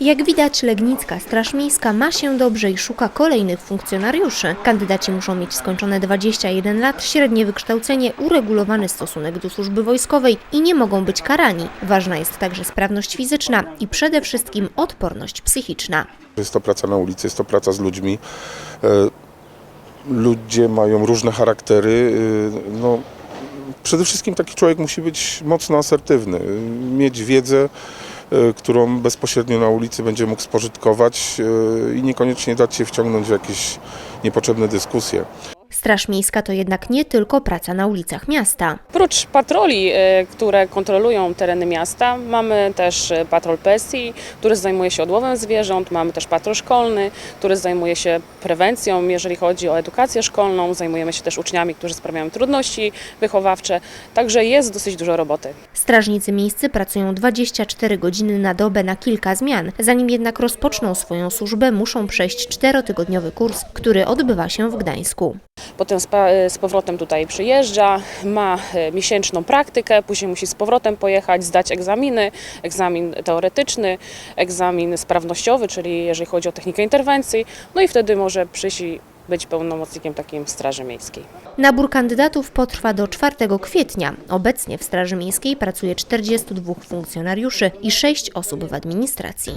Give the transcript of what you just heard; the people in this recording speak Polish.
Jak widać, Legnicka Straż Miejska ma się dobrze i szuka kolejnych funkcjonariuszy. Kandydaci muszą mieć skończone 21 lat, średnie wykształcenie, uregulowany stosunek do służby wojskowej i nie mogą być karani. Ważna jest także sprawność fizyczna i przede wszystkim odporność psychiczna. Jest to praca na ulicy, jest to praca z ludźmi. E, Ludzie mają różne charaktery. e, No, przede wszystkim taki człowiek musi być mocno asertywny, mieć wiedzę, którą bezpośrednio na ulicy będzie mógł spożytkować e, i niekoniecznie dać się wciągnąć w jakieś niepotrzebne dyskusje. Straż Miejska to jednak nie tylko praca na ulicach miasta. Oprócz patroli, e, które kontrolują tereny miasta, mamy też e, patrol PSI, który zajmuje się odłowem zwierząt, mamy też patrol szkolny, który zajmuje się prewencją, jeżeli chodzi o edukację szkolną, zajmujemy się też uczniami, którzy sprawiają trudności wychowawcze, także jest dosyć dużo roboty. Strażnicy miejscy pracują 24 godziny na dobę na kilka zmian. Zanim jednak rozpoczną swoją służbę, muszą przejść czterotygodniowy kurs, który odbywa się w Gdańsku. Potem z, pa- z powrotem tutaj przyjeżdża, ma e, miesięczną praktykę, później musi z powrotem pojechać, zdać egzaminy, egzamin teoretyczny, egzamin sprawnościowy, czyli jeżeli chodzi o technikę interwencji, no i wtedy może przyjść być pełnomocnikiem takim Straży Miejskiej. Nabór kandydatów potrwa do 4 kwietnia. Obecnie w Straży Miejskiej pracuje 42 funkcjonariuszy i 6 osób w administracji.